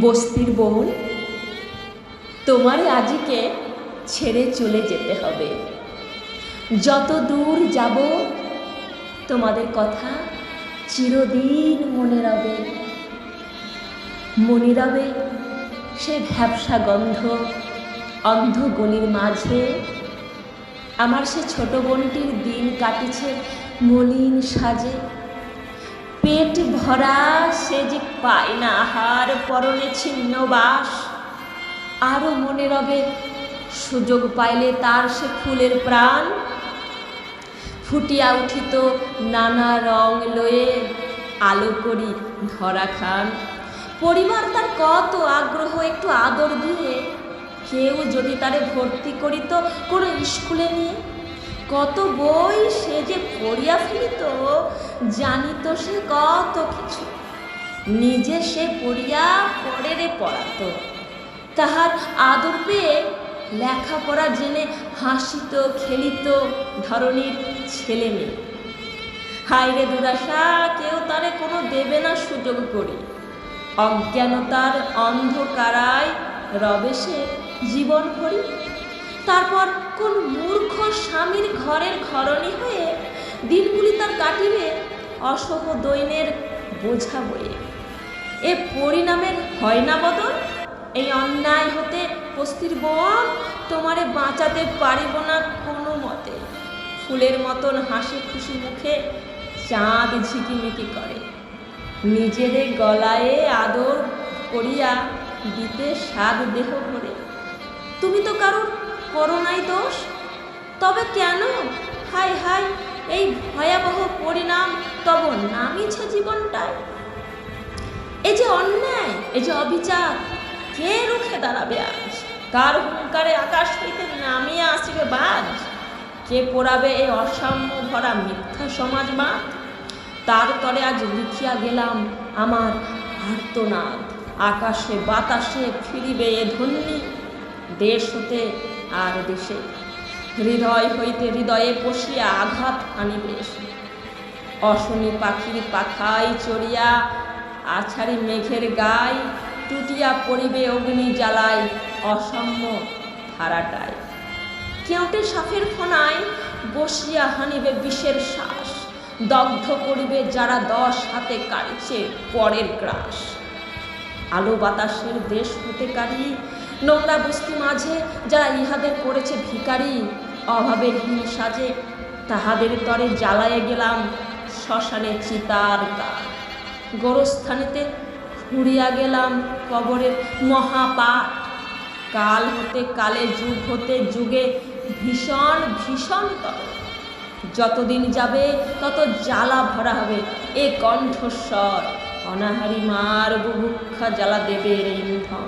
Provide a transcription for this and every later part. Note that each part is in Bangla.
বস্তির বোন তোমার আজিকে ছেড়ে চলে যেতে হবে। যত দূর যাব, তোমাদের কথা চিরদিন মনে রবে। মনে রবে সে ভ্যাবসা গন্ধ অন্ধ গলির মাঝে। আমার সে ছোট বোনটির দিন কাটিছে মলিন সাজে। ভরা সে যে পায় না আহার পরনে ছিন্ন বাস। আরও মনে রবে, সুযোগ পাইলে তার সে ফুলের প্রাণ। ফুটিয়া উঠিত নানা রং লয়ে আলো করি ধরা খান। পরিবার তার কত আগ্রহ, একটু আদর দিয়ে। কেউ যদি তারে ভর্তি করিত কোনো স্কুলে নিয়ে কত বই সে যে পড়িয়া ফেলিত, জানিত সে কত কিছু। নিজে সে পড়িয়া পরেরে পড়াতো। তাহার আদর পেয়ে লেখাপড়া জেনে হাসিত, খেলিত ধরনীর ছেলে মেয়ে। হাইরে দুরাশা, কেউ তারে কোনো দেবে না সুযোগ করি। অজ্ঞানতার অন্ধকারায় রবে সে জীবন ভরি। তারপর কোন মূর্খ স্বামীর ঘরের ঘরণী হয়ে দিনগুলি তার কাটিবে অসহ দৈনের বোঝা বয়ে। এ পরিণামের হয় না বদল? এই অন্যায় হতে পস্তির বোন তোমারে বাঁচাতে পারিব না কোনো মতে। ফুলের মতন হাসি খুশি মুখে চাঁদ ঝিকিমিকি করে। নিজেদের গলায় আদর করিয়া দিতে স্বাদ দেহ ভরে। তুমি তো কারোর করো নাই দোষ? তবে কেন? হাই হাই এই ভয়াবহ পরিণাম তব নামিছে জীবনটায়। এই যে অন্যায় এই যে অবিচার, কে রুখে দাঁড়াবে আজ? কার হুঙ্কারে আকাশ হইতে নামিয়া আসিবে বাজ? কে পড়াবে এই অসাম্য ভরা মিথ্যা সমাজ মা তার তরে আজ লিখিয়া গেলাম আমার আর্তনাদ। আকাশে বাতাসে ফিরিবে এ ধন্যী দেশ হতে আর দেশে। হৃদয় হইতে হৃদয়ে পশিয়া আঘাত আনিবে। এসে। অশনি পাখির পাখায় চড়িয়া আছাড়ি মেঘের গায় টুটিয়া পড়িবে অগ্নি জ্বালায় অসাম্য ধারাটায়। কেউটে সাফের ফনায় বসিয়া হানিবে বিষের শ্বাস। দগ্ধ করিবে যারা দশ হাতে কাড়িছে পরের গ্রাস। আলো বাতাসের দেশ হতে কারি। নোংরা বস্তি মাঝে যারা ইহাদের করেছে ভিকারি অভাবের হীন সাজে তাহাদের তরে জ্বালায়ে গেলাম শ্মশানে চিতার কাঠ গোরস্থানেতে খুঁড়িয়া গেলাম কবরের মহাপাঠ। কাল হতে কালে, যুগ হতে যুগে ভীষণ ভীষণ তর। যতদিন যাবে তত জ্বালা ভরা হবে এ কণ্ঠস্বর। অনাহারি মার বুভুক্ষা জ্বালা দেবে রে ইন্ধন।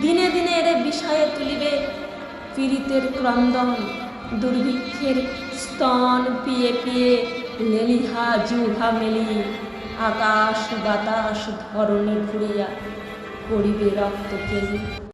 দিনে দিনে এরে বিষয়ে তুলিবে পীড়িতের ক্রন্দন, দুর্ভিক্ষের স্তন পিয়ে পিয়ে লেলিহা জুহা মেলি, আকাশ বাতাস ধরণে ঘুরিয়া করিবে রক্ত কেলি।